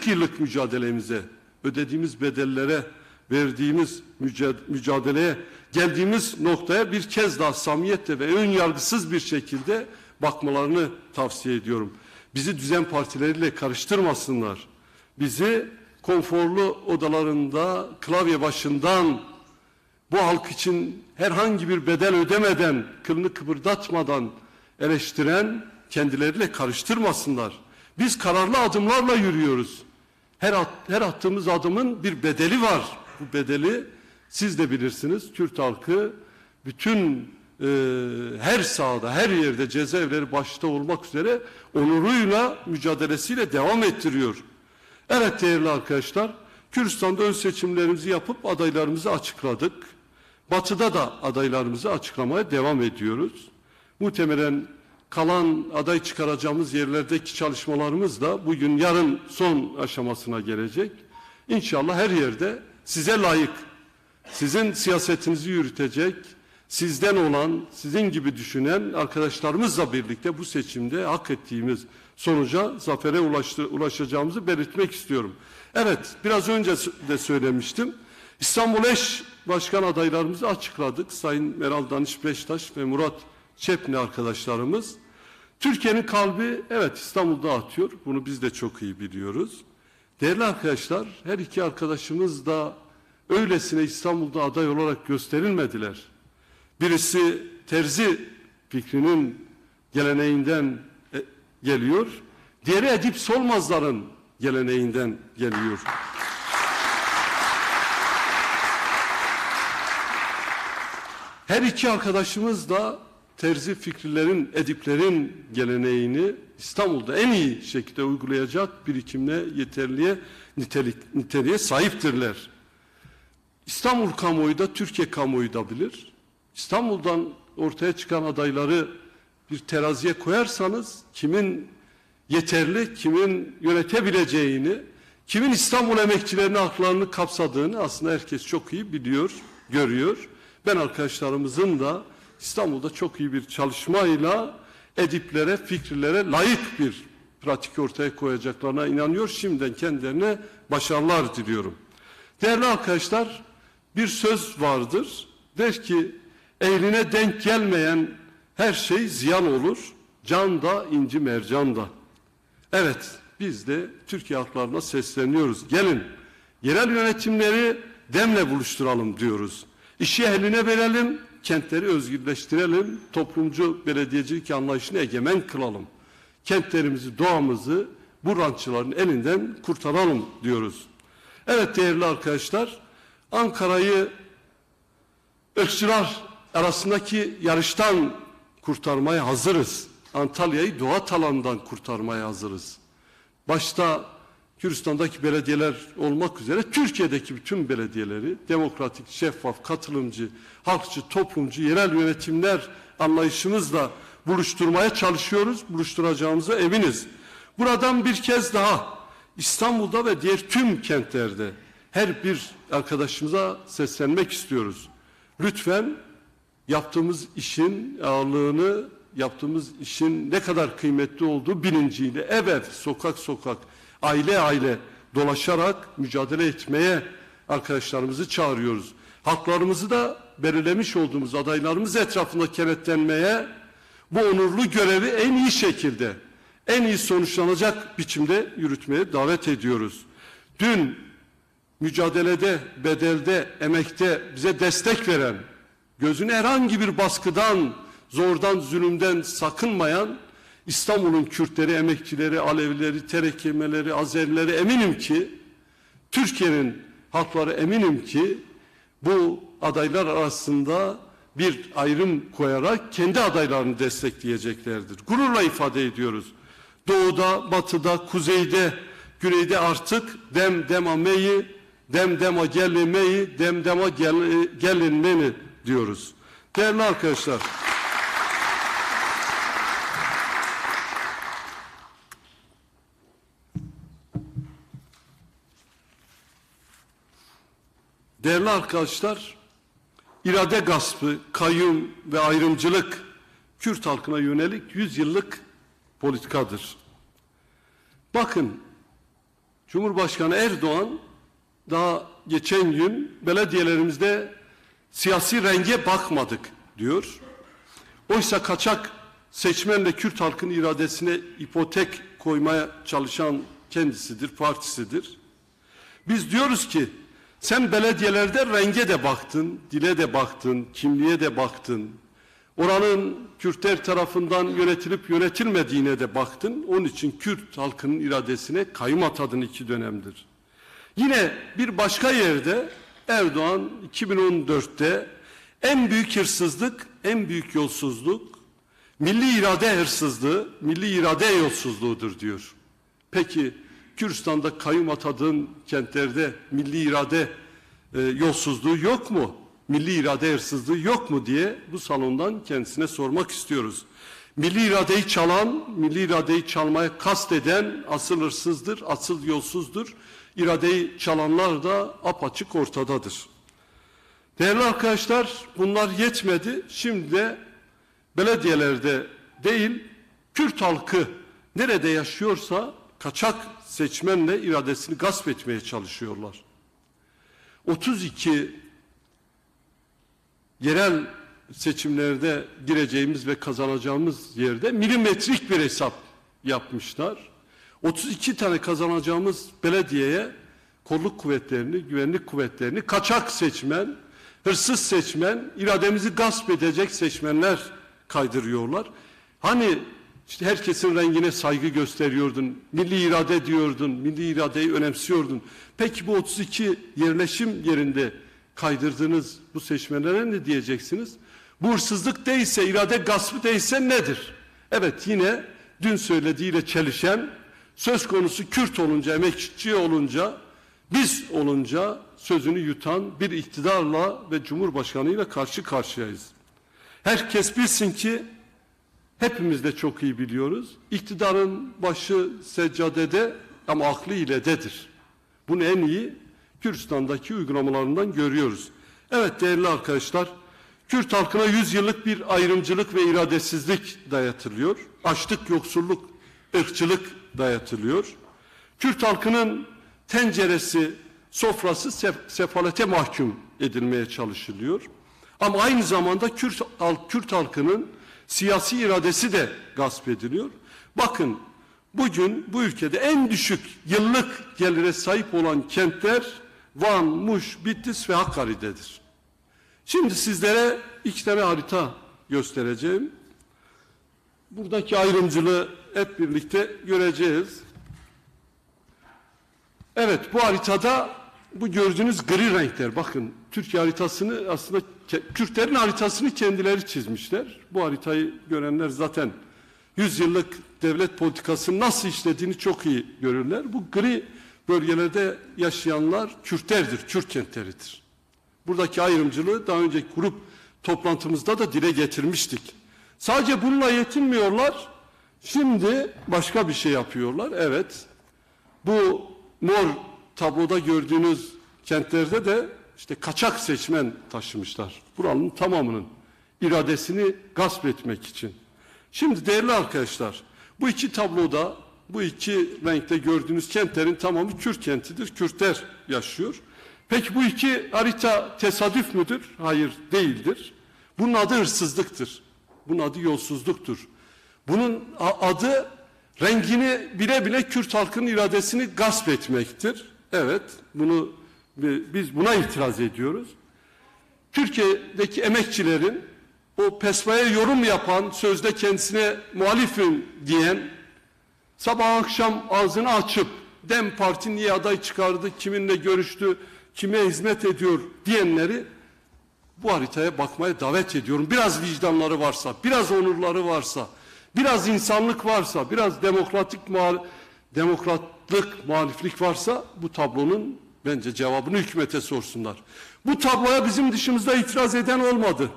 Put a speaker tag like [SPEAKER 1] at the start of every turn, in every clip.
[SPEAKER 1] 40 yıllık mücadelemize, ödediğimiz bedellere, verdiğimiz müca- mücadeleye, geldiğimiz noktaya bir kez daha samimiyetle ve ön yargısız bir şekilde bakmalarını tavsiye ediyorum. Bizi düzen partileriyle karıştırmasınlar. Bizi konforlu odalarında klavye başından bu halk için herhangi bir bedel ödemeden, kılını kıpırdatmadan eleştiren kendileriyle karıştırmasınlar. Biz kararlı adımlarla yürüyoruz. Her, at, her attığımız adımın bir bedeli var. Bu bedeli siz de bilirsiniz. Kürt halkı bütün e, her sahada, her yerde cezaevleri başta olmak üzere onuruyla, mücadelesiyle devam ettiriyor. Evet değerli arkadaşlar, Kürdistan'da ön seçimlerimizi yapıp adaylarımızı açıkladık. Batı'da da adaylarımızı açıklamaya devam ediyoruz. Muhtemelen kalan aday çıkaracağımız yerlerdeki çalışmalarımız da bugün yarın son aşamasına gelecek. İnşallah her yerde size layık, sizin siyasetinizi yürütecek, sizden olan, sizin gibi düşünen arkadaşlarımızla birlikte bu seçimde hak ettiğimiz sonuca, zafere ulaştı, ulaşacağımızı belirtmek istiyorum. Evet, biraz önce de söylemiştim. İstanbul Eş Başkan adaylarımızı açıkladık. Sayın Meral Danış Beştaş ve Murat Çepni arkadaşlarımız. Türkiye'nin kalbi evet İstanbul'da atıyor. Bunu biz de çok iyi biliyoruz. Değerli arkadaşlar, her iki arkadaşımız da öylesine İstanbul'da aday olarak gösterilmediler. Birisi terzi fikrinin geleneğinden e, geliyor. Diğeri Edip Solmazlar'ın geleneğinden geliyor. Her iki arkadaşımız da terzi fikirlerin, ediplerin geleneğini İstanbul'da en iyi şekilde uygulayacak birikimle, yeterliğe, nitelik, niteliğe sahiptirler. İstanbul kamuoyu da Türkiye kamuoyu da bilir. İstanbul'dan ortaya çıkan adayları bir teraziye koyarsanız kimin yeterli, kimin yönetebileceğini, kimin İstanbul emekçilerinin haklarını kapsadığını aslında herkes çok iyi biliyor, görüyor. Ben arkadaşlarımızın da İstanbul'da çok iyi bir çalışmayla ediplere, fikirlere layık bir pratik ortaya koyacaklarına inanıyor. Şimdiden kendilerine başarılar diliyorum. Değerli arkadaşlar, bir söz vardır. Der ki, ehline denk gelmeyen her şey ziyan olur. Can da, inci mercan da. Evet, biz de Türkiye halklarına sesleniyoruz. Gelin, yerel yönetimleri demle buluşturalım diyoruz. İşi eline verelim, kentleri özgürleştirelim, toplumcu belediyecilik anlayışını egemen kılalım. Kentlerimizi, doğamızı bu rantçıların elinden kurtaralım diyoruz. Evet değerli arkadaşlar, Ankara'yı ırkçılar arasındaki yarıştan kurtarmaya hazırız. Antalya'yı doğa talandan kurtarmaya hazırız. Başta Kürdistan'daki belediyeler olmak üzere Türkiye'deki bütün belediyeleri demokratik, şeffaf, katılımcı, halkçı, toplumcu, yerel yönetimler anlayışımızla buluşturmaya çalışıyoruz. Buluşturacağımıza eminiz. Buradan bir kez daha İstanbul'da ve diğer tüm kentlerde her bir arkadaşımıza seslenmek istiyoruz. Lütfen yaptığımız işin ağırlığını, yaptığımız işin ne kadar kıymetli olduğu bilinciyle ev ev, sokak sokak, aile aile dolaşarak mücadele etmeye arkadaşlarımızı çağırıyoruz. Haklarımızı da belirlemiş olduğumuz adaylarımız etrafında kenetlenmeye, bu onurlu görevi en iyi şekilde, en iyi sonuçlanacak biçimde yürütmeye davet ediyoruz. Dün mücadelede, bedelde, emekte bize destek veren, gözüne herhangi bir baskıdan, zordan, zulümden sakınmayan İstanbul'un Kürtleri, emekçileri, Alevileri, Terekemeleri, Azerileri eminim ki Türkiye'nin halkları eminim ki bu adaylar arasında bir ayrım koyarak kendi adaylarını destekleyeceklerdir. Gururla ifade ediyoruz. Doğuda, batıda, kuzeyde, güneyde artık dem demameyi, dem dema gelinmeyi, dem dema gel, gelinmeni diyoruz. Değerli arkadaşlar, Değerli arkadaşlar, irade gaspı, kayyum ve ayrımcılık Kürt halkına yönelik yüzyıllık politikadır. Bakın, Cumhurbaşkanı Erdoğan daha geçen gün belediyelerimizde siyasi renge bakmadık diyor. Oysa kaçak seçmenle Kürt halkın iradesine ipotek koymaya çalışan kendisidir, partisidir. Biz diyoruz ki sen belediyelerde renge de baktın, dile de baktın, kimliğe de baktın. Oranın Kürtler tarafından yönetilip yönetilmediğine de baktın. Onun için Kürt halkının iradesine kayım atadın iki dönemdir. Yine bir başka yerde Erdoğan 2014'te en büyük hırsızlık, en büyük yolsuzluk milli irade hırsızlığı, milli irade yolsuzluğudur diyor. Peki Kürdistan'da kayyum atadığın kentlerde milli irade e, yolsuzluğu yok mu? Milli irade hırsızlığı yok mu diye bu salondan kendisine sormak istiyoruz. Milli iradeyi çalan, milli iradeyi çalmaya kasteden asıl hırsızdır, asıl yolsuzdur. İradeyi çalanlar da apaçık ortadadır. Değerli arkadaşlar bunlar yetmedi. Şimdi de belediyelerde değil Kürt halkı nerede yaşıyorsa kaçak seçmenle iradesini gasp etmeye çalışıyorlar. 32 yerel seçimlerde gireceğimiz ve kazanacağımız yerde milimetrik bir hesap yapmışlar. 32 tane kazanacağımız belediyeye kolluk kuvvetlerini, güvenlik kuvvetlerini kaçak seçmen, hırsız seçmen, irademizi gasp edecek seçmenler kaydırıyorlar. Hani işte herkesin rengine saygı gösteriyordun, milli irade diyordun, milli iradeyi önemsiyordun. Peki bu 32 yerleşim yerinde kaydırdığınız bu seçmenlere ne diyeceksiniz? Bu hırsızlık değilse, irade gaspı değilse nedir? Evet yine dün söylediğiyle çelişen, söz konusu Kürt olunca, emekçi olunca, biz olunca sözünü yutan bir iktidarla ve Cumhurbaşkanıyla karşı karşıyayız. Herkes bilsin ki hepimiz de çok iyi biliyoruz. İktidarın başı seccadede ama aklı ilededir. Bunu en iyi Kürdistan'daki uygulamalarından görüyoruz. Evet değerli arkadaşlar, Kürt halkına yüz yıllık bir ayrımcılık ve iradesizlik dayatılıyor. Açlık, yoksulluk, ırkçılık dayatılıyor. Kürt halkının tenceresi, sofrası sef sefalete mahkum edilmeye çalışılıyor. Ama aynı zamanda Kürt, Kürt halkının siyasi iradesi de gasp ediliyor. Bakın bugün bu ülkede en düşük yıllık gelire sahip olan kentler Van, Muş, Bitlis ve Hakkari'dedir. Şimdi sizlere iki tane harita göstereceğim. Buradaki ayrımcılığı hep birlikte göreceğiz. Evet bu haritada bu gördüğünüz gri renkler bakın Türkiye haritasını aslında Kürtlerin haritasını kendileri çizmişler. Bu haritayı görenler zaten 100 yıllık devlet politikasının nasıl işlediğini çok iyi görürler. Bu gri bölgelerde yaşayanlar Kürtlerdir, Kürt kentleridir. Buradaki ayrımcılığı daha önceki grup toplantımızda da dile getirmiştik. Sadece bununla yetinmiyorlar. Şimdi başka bir şey yapıyorlar. Evet. Bu mor tabloda gördüğünüz kentlerde de işte kaçak seçmen taşımışlar. Buranın tamamının iradesini gasp etmek için. Şimdi değerli arkadaşlar bu iki tabloda bu iki renkte gördüğünüz kentlerin tamamı Kürt kentidir. Kürtler yaşıyor. Peki bu iki harita tesadüf müdür? Hayır değildir. Bunun adı hırsızlıktır. Bunun adı yolsuzluktur. Bunun adı rengini bile bile Kürt halkının iradesini gasp etmektir. Evet bunu biz buna itiraz ediyoruz. Türkiye'deki emekçilerin o pesmaya yorum yapan, sözde kendisine muhalifim diyen, sabah akşam ağzını açıp Dem Parti niye aday çıkardı, kiminle görüştü, kime hizmet ediyor diyenleri bu haritaya bakmaya davet ediyorum. Biraz vicdanları varsa, biraz onurları varsa, biraz insanlık varsa, biraz demokratik muhal demokratlık, muhaliflik varsa bu tablonun bence cevabını hükümete sorsunlar. Bu tabloya bizim dışımızda itiraz eden olmadı.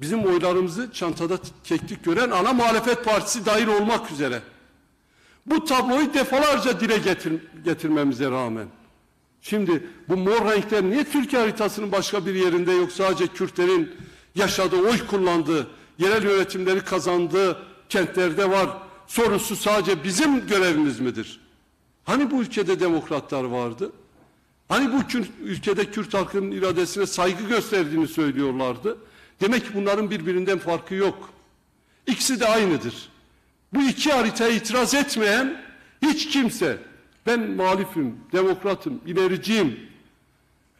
[SPEAKER 1] Bizim oylarımızı çantada keklik gören ana muhalefet partisi dahil olmak üzere. Bu tabloyu defalarca dile getir, getirmemize rağmen. Şimdi bu mor renkler niye Türkiye haritasının başka bir yerinde yok? Sadece Kürtlerin yaşadığı, oy kullandığı, yerel yönetimleri kazandığı kentlerde var. Sorusu sadece bizim görevimiz midir? Hani bu ülkede demokratlar vardı? Hani bu ülkede Kürt halkının iradesine saygı gösterdiğini söylüyorlardı? Demek ki bunların birbirinden farkı yok. İkisi de aynıdır. Bu iki haritaya itiraz etmeyen hiç kimse ben muhalifim, demokratım, ilericiyim,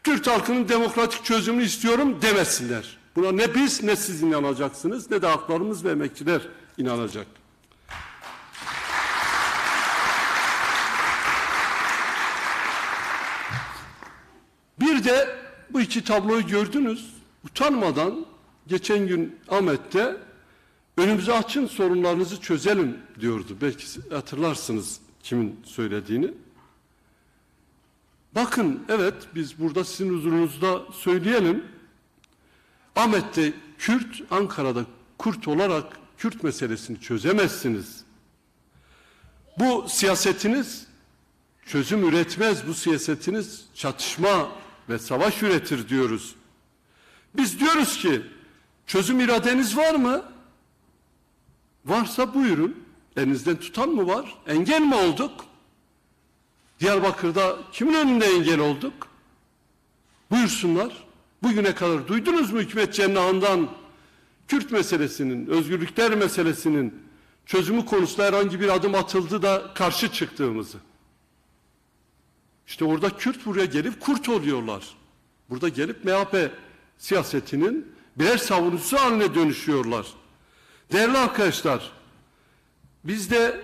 [SPEAKER 1] Kürt halkının demokratik çözümünü istiyorum demesinler. Buna ne biz ne siz inanacaksınız ne de haklarımız ve emekçiler inanacak. Bir de bu iki tabloyu gördünüz. Utanmadan geçen gün Ahmet'te önümüze açın sorunlarınızı çözelim diyordu. Belki hatırlarsınız kimin söylediğini. Bakın evet biz burada sizin huzurunuzda söyleyelim. Ahmet'te Kürt, Ankara'da Kurt olarak Kürt meselesini çözemezsiniz. Bu siyasetiniz çözüm üretmez. Bu siyasetiniz çatışma ve savaş üretir diyoruz. Biz diyoruz ki çözüm iradeniz var mı? Varsa buyurun. Elinizden tutan mı var? Engel mi olduk? Diyarbakır'da kimin önünde engel olduk? Buyursunlar. Bugüne kadar duydunuz mu hükümet cennahından Kürt meselesinin, özgürlükler meselesinin çözümü konusunda herhangi bir adım atıldı da karşı çıktığımızı? İşte orada Kürt buraya gelip kurt oluyorlar. Burada gelip MHP siyasetinin birer savunucusu haline dönüşüyorlar. Değerli arkadaşlar, bizde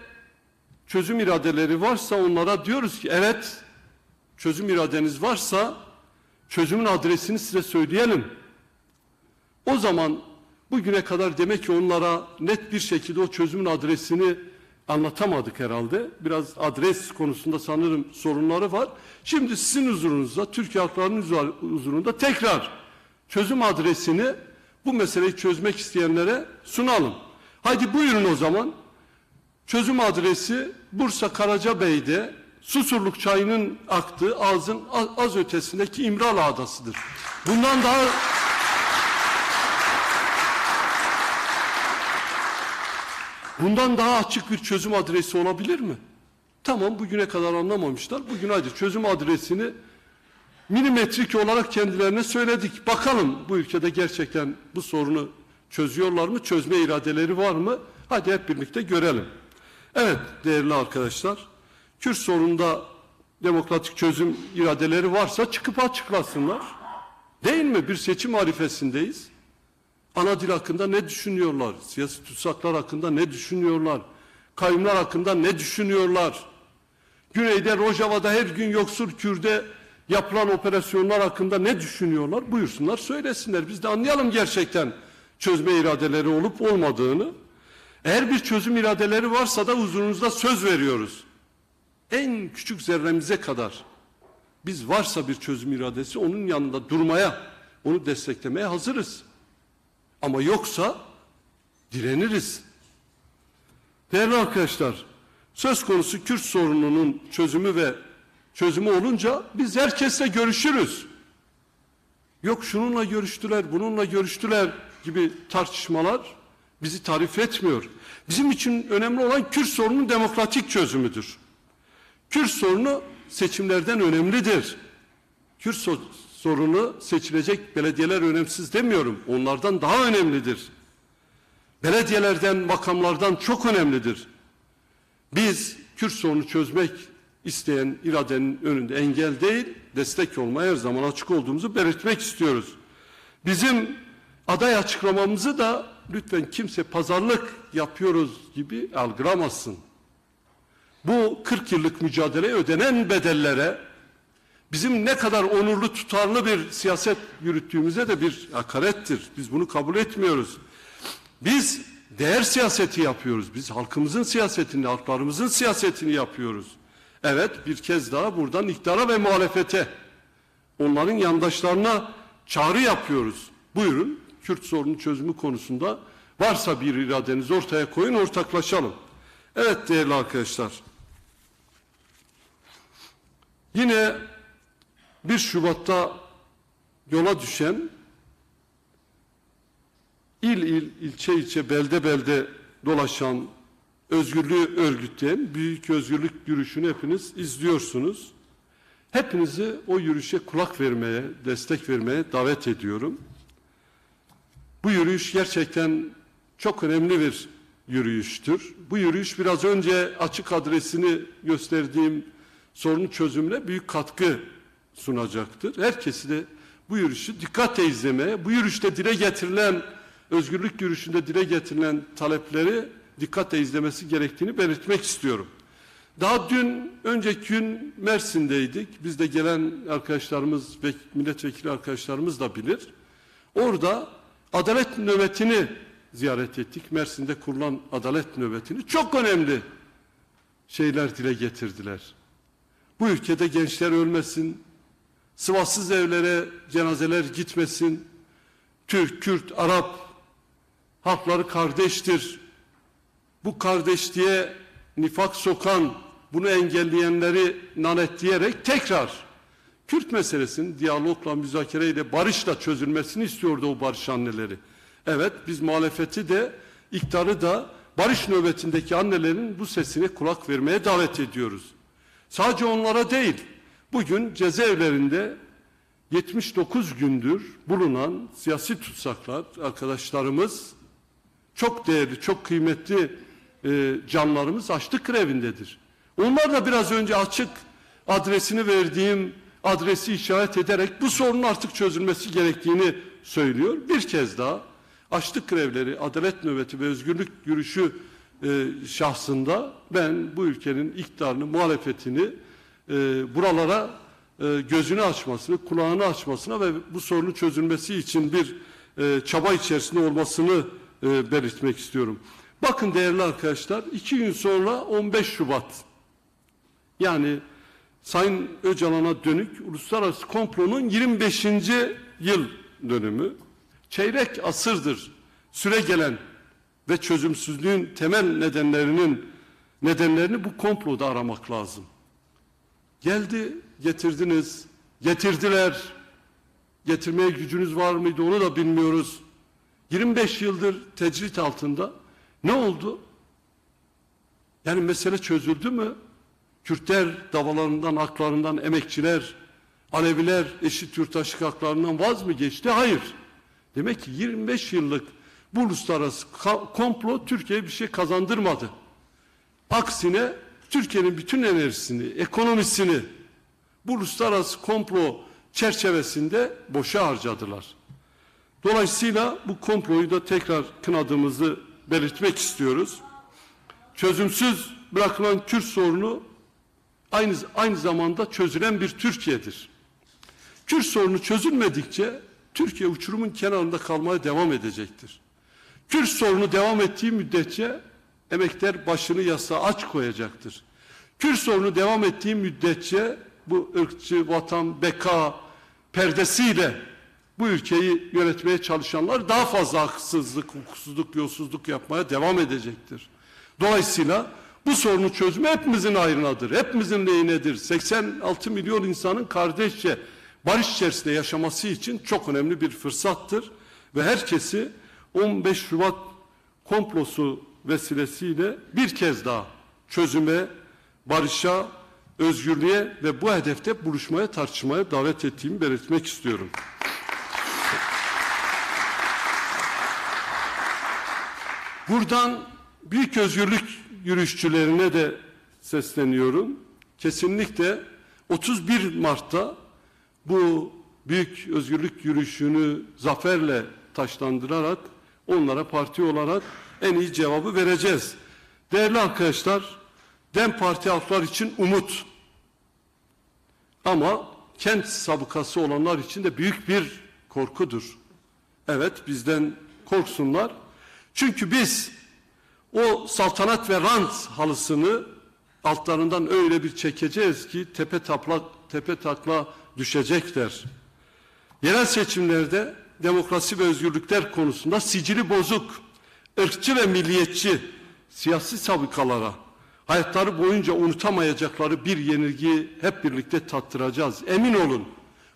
[SPEAKER 1] çözüm iradeleri varsa onlara diyoruz ki evet çözüm iradeniz varsa çözümün adresini size söyleyelim. O zaman bugüne kadar demek ki onlara net bir şekilde o çözümün adresini anlatamadık herhalde. Biraz adres konusunda sanırım sorunları var. Şimdi sizin huzurunuzda, Türkiye halklarının huzurunda tekrar çözüm adresini bu meseleyi çözmek isteyenlere sunalım. Hadi buyurun o zaman. Çözüm adresi Bursa Karacabey'de Susurluk çayının aktığı ağzın az, ötesindeki İmralı Adası'dır. Bundan daha Bundan daha açık bir çözüm adresi olabilir mi? Tamam bugüne kadar anlamamışlar. Bugün hadi çözüm adresini milimetrik olarak kendilerine söyledik. Bakalım bu ülkede gerçekten bu sorunu çözüyorlar mı? Çözme iradeleri var mı? Hadi hep birlikte görelim. Evet değerli arkadaşlar, Kürt sorununda demokratik çözüm iradeleri varsa çıkıp açıklasınlar. Değil mi? Bir seçim arifesindeyiz. Ana dil hakkında ne düşünüyorlar? Siyasi tutsaklar hakkında ne düşünüyorlar? Kayımlar hakkında ne düşünüyorlar? Güneyde Rojava'da her gün yoksul Kürt'e yapılan operasyonlar hakkında ne düşünüyorlar? Buyursunlar söylesinler. Biz de anlayalım gerçekten çözme iradeleri olup olmadığını. Eğer bir çözüm iradeleri varsa da huzurunuzda söz veriyoruz. En küçük zerremize kadar biz varsa bir çözüm iradesi onun yanında durmaya, onu desteklemeye hazırız. Ama yoksa direniriz. Değerli arkadaşlar, söz konusu Kürt sorununun çözümü ve çözümü olunca biz herkesle görüşürüz. Yok şununla görüştüler, bununla görüştüler gibi tartışmalar bizi tarif etmiyor. Bizim için önemli olan Kürt sorunun demokratik çözümüdür. Kürt sorunu seçimlerden önemlidir. Kürt sorunu seçilecek belediyeler önemsiz demiyorum. Onlardan daha önemlidir. Belediyelerden, makamlardan çok önemlidir. Biz Kürt sorunu çözmek isteyen iradenin önünde engel değil, destek olmaya her zaman açık olduğumuzu belirtmek istiyoruz. Bizim aday açıklamamızı da lütfen kimse pazarlık yapıyoruz gibi algılamasın. Bu 40 yıllık mücadeleye ödenen bedellere bizim ne kadar onurlu tutarlı bir siyaset yürüttüğümüze de bir hakarettir. Biz bunu kabul etmiyoruz. Biz değer siyaseti yapıyoruz. Biz halkımızın siyasetini, halklarımızın siyasetini yapıyoruz. Evet bir kez daha buradan iktidara ve muhalefete, onların yandaşlarına çağrı yapıyoruz. Buyurun Kürt sorunu çözümü konusunda varsa bir iradeniz ortaya koyun, ortaklaşalım. Evet değerli arkadaşlar. Yine 1 Şubat'ta yola düşen il il, ilçe ilçe, belde belde dolaşan, özgürlüğü örgütleyen büyük özgürlük yürüyüşünü hepiniz izliyorsunuz. Hepinizi o yürüyüşe kulak vermeye, destek vermeye davet ediyorum. Bu yürüyüş gerçekten çok önemli bir yürüyüştür. Bu yürüyüş biraz önce açık adresini gösterdiğim sorunun çözümüne büyük katkı sunacaktır. Herkesi de bu yürüyüşü dikkatle izlemeye, bu yürüyüşte dile getirilen, özgürlük yürüyüşünde dile getirilen talepleri dikkatle izlemesi gerektiğini belirtmek istiyorum. Daha dün, önceki gün Mersin'deydik. Biz de gelen arkadaşlarımız ve milletvekili arkadaşlarımız da bilir. Orada adalet nöbetini ziyaret ettik. Mersin'de kurulan adalet nöbetini. Çok önemli şeyler dile getirdiler. Bu ülkede gençler ölmesin, sıvasız evlere cenazeler gitmesin, Türk, Kürt, Arap halkları kardeştir. Bu kardeşliğe nifak sokan, bunu engelleyenleri nanetleyerek tekrar Kürt meselesinin diyalogla, müzakereyle, barışla çözülmesini istiyordu o barış anneleri. Evet, biz muhalefeti de, iktidarı da barış nöbetindeki annelerin bu sesine kulak vermeye davet ediyoruz. Sadece onlara değil, bugün cezaevlerinde 79 gündür bulunan siyasi tutsaklar arkadaşlarımız çok değerli, çok kıymetli e, canlarımız açlık grevindedir. Onlar da biraz önce açık adresini verdiğim adresi işaret ederek bu sorunun artık çözülmesi gerektiğini söylüyor. Bir kez daha açlık grevleri, adalet nöbeti ve özgürlük yürüyüşü e, şahsında ben bu ülkenin iktidarını, muhalefetini e, buralara e, gözünü açmasını, kulağını açmasına ve bu sorunun çözülmesi için bir e, çaba içerisinde olmasını e, belirtmek istiyorum. Bakın değerli arkadaşlar, iki gün sonra 15 Şubat yani Sayın Öcalan'a dönük uluslararası komplonun 25. yıl dönümü çeyrek asırdır süre gelen ve çözümsüzlüğün temel nedenlerinin nedenlerini bu komploda aramak lazım. Geldi, getirdiniz, getirdiler. Getirmeye gücünüz var mıydı onu da bilmiyoruz. 25 yıldır tecrit altında. Ne oldu? Yani mesele çözüldü mü? Kürtler davalarından, haklarından, emekçiler, Aleviler eşit yurttaşlık haklarından vaz mı geçti? Hayır. Demek ki 25 yıllık bu uluslararası komplo Türkiye'ye bir şey kazandırmadı. Aksine Türkiye'nin bütün enerjisini, ekonomisini bu uluslararası komplo çerçevesinde boşa harcadılar. Dolayısıyla bu komployu da tekrar kınadığımızı belirtmek istiyoruz. Çözümsüz bırakılan Kürt sorunu aynı, aynı zamanda çözülen bir Türkiye'dir. Kürt sorunu çözülmedikçe Türkiye uçurumun kenarında kalmaya devam edecektir. Kürt sorunu devam ettiği müddetçe emekler başını yastığa aç koyacaktır. Kürt sorunu devam ettiği müddetçe bu ırkçı, vatan, beka perdesiyle bu ülkeyi yönetmeye çalışanlar daha fazla haksızlık, hukuksuzluk, yolsuzluk yapmaya devam edecektir. Dolayısıyla bu sorunu çözme hepimizin ayrınadır, hepimizin lehinedir. 86 milyon insanın kardeşçe barış içerisinde yaşaması için çok önemli bir fırsattır. Ve herkesi 15 Şubat komplosu vesilesiyle bir kez daha çözüme, barışa, özgürlüğe ve bu hedefte buluşmaya, tartışmaya davet ettiğimi belirtmek istiyorum. Buradan büyük özgürlük yürüyüşçülerine de sesleniyorum. Kesinlikle 31 Mart'ta bu büyük özgürlük yürüyüşünü zaferle taşlandırarak onlara parti olarak en iyi cevabı vereceğiz. Değerli arkadaşlar, DEM Parti halklar için umut. Ama kent sabıkası olanlar için de büyük bir korkudur. Evet bizden korksunlar. Çünkü biz o saltanat ve rant halısını altlarından öyle bir çekeceğiz ki tepe tapla tepe takla düşecekler. Yerel seçimlerde demokrasi ve özgürlükler konusunda sicili bozuk, ırkçı ve milliyetçi siyasi sabıkalara hayatları boyunca unutamayacakları bir yenilgiyi hep birlikte tattıracağız. Emin olun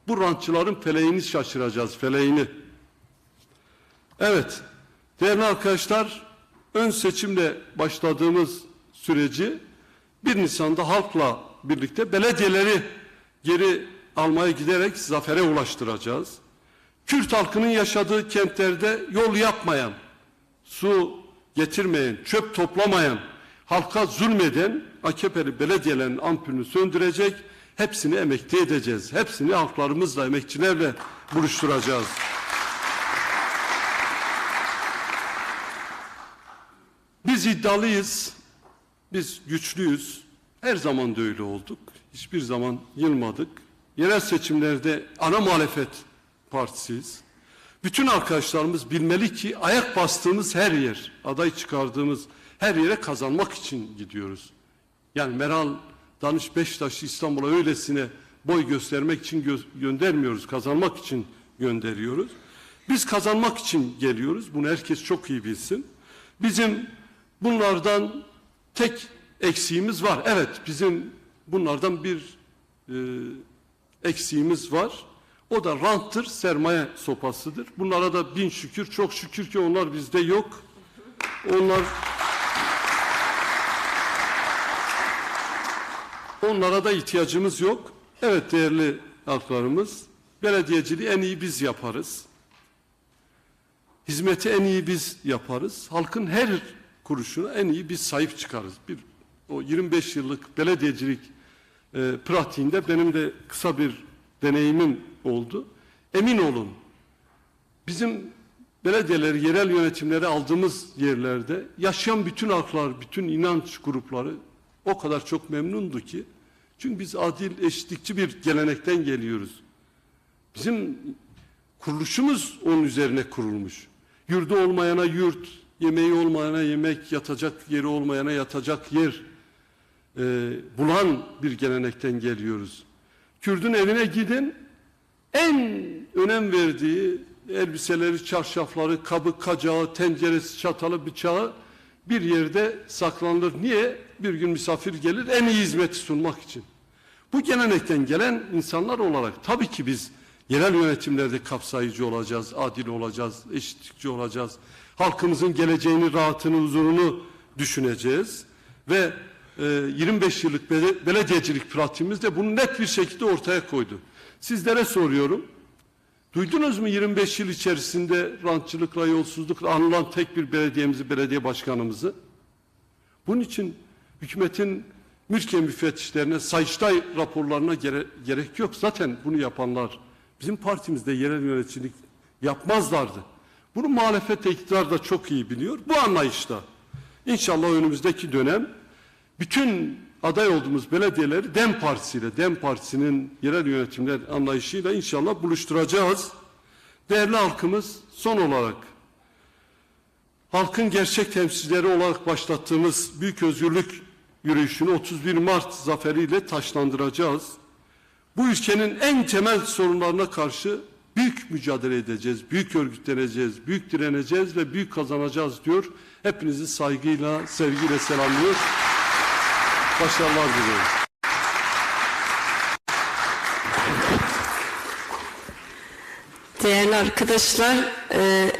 [SPEAKER 1] bu rantçıların feleğini şaşıracağız, feleğini. Evet, değerli arkadaşlar, ön seçimle başladığımız süreci 1 Nisan'da halkla birlikte belediyeleri geri almaya giderek zafere ulaştıracağız. Kürt halkının yaşadığı kentlerde yol yapmayan, su getirmeyen, çöp toplamayan, halka zulmeden AKP'li belediyelerin ampulünü söndürecek, hepsini emekli edeceğiz. Hepsini halklarımızla, emekçilerle buluşturacağız. Biz iddialıyız, biz güçlüyüz. Her zaman da öyle olduk. Hiçbir zaman yılmadık. Yerel seçimlerde ana muhalefet partisiyiz. Bütün arkadaşlarımız bilmeli ki ayak bastığımız her yer, aday çıkardığımız her yere kazanmak için gidiyoruz. Yani Meral Danış Beşiktaş'ı İstanbul'a öylesine boy göstermek için gö- göndermiyoruz, kazanmak için gönderiyoruz. Biz kazanmak için geliyoruz, bunu herkes çok iyi bilsin. Bizim bunlardan tek eksiğimiz var. Evet, bizim bunlardan bir e, eksiğimiz var. O da ranttır, sermaye sopasıdır. Bunlara da bin şükür, çok şükür ki onlar bizde yok. Onlar onlara da ihtiyacımız yok. Evet değerli halklarımız, belediyeciliği en iyi biz yaparız. Hizmeti en iyi biz yaparız. Halkın her kuruşuna en iyi biz sahip çıkarız. Bir o 25 yıllık belediyecilik e, pratiğinde benim de kısa bir deneyimim oldu. Emin olun bizim belediyeleri, yerel yönetimleri aldığımız yerlerde yaşayan bütün halklar, bütün inanç grupları o kadar çok memnundu ki. Çünkü biz adil, eşitlikçi bir gelenekten geliyoruz. Bizim kuruluşumuz onun üzerine kurulmuş. Yurdu olmayana yurt, yemeği olmayana yemek, yatacak yeri olmayana yatacak yer e, bulan bir gelenekten geliyoruz. Kürdün evine gidin, en önem verdiği elbiseleri, çarşafları, kabı, kacağı, tenceresi, çatalı, bıçağı bir yerde saklanır. Niye? Bir gün misafir gelir en iyi hizmeti sunmak için. Bu gelenekten gelen insanlar olarak tabii ki biz yerel yönetimlerde kapsayıcı olacağız, adil olacağız, eşitlikçi olacağız. Halkımızın geleceğini, rahatını, huzurunu düşüneceğiz. Ve e, 25 yıllık bele- belediyecilik pratiğimiz bunu net bir şekilde ortaya koydu. Sizlere soruyorum. Duydunuz mu 25 yıl içerisinde rantçılıkla, yolsuzlukla anılan tek bir belediyemizi, belediye başkanımızı? Bunun için hükümetin mülkiye müfettişlerine, Sayıştay raporlarına gere- gerek yok. Zaten bunu yapanlar bizim partimizde yerel yöneticilik yapmazlardı. Bunu muhalefet iktidar da çok iyi biliyor. Bu anlayışta İnşallah önümüzdeki dönem bütün aday olduğumuz belediyeleri DEM Partisi'yle, DEM Partisi'nin yerel yönetimler anlayışıyla inşallah buluşturacağız. Değerli halkımız son olarak halkın gerçek temsilcileri olarak başlattığımız büyük özgürlük yürüyüşünü 31 Mart zaferiyle taşlandıracağız. Bu ülkenin en temel sorunlarına karşı büyük mücadele edeceğiz, büyük örgütleneceğiz, büyük direneceğiz ve büyük kazanacağız diyor. Hepinizi saygıyla, sevgiyle selamlıyor. Başarılar diliyorum.
[SPEAKER 2] Değerli arkadaşlar, e,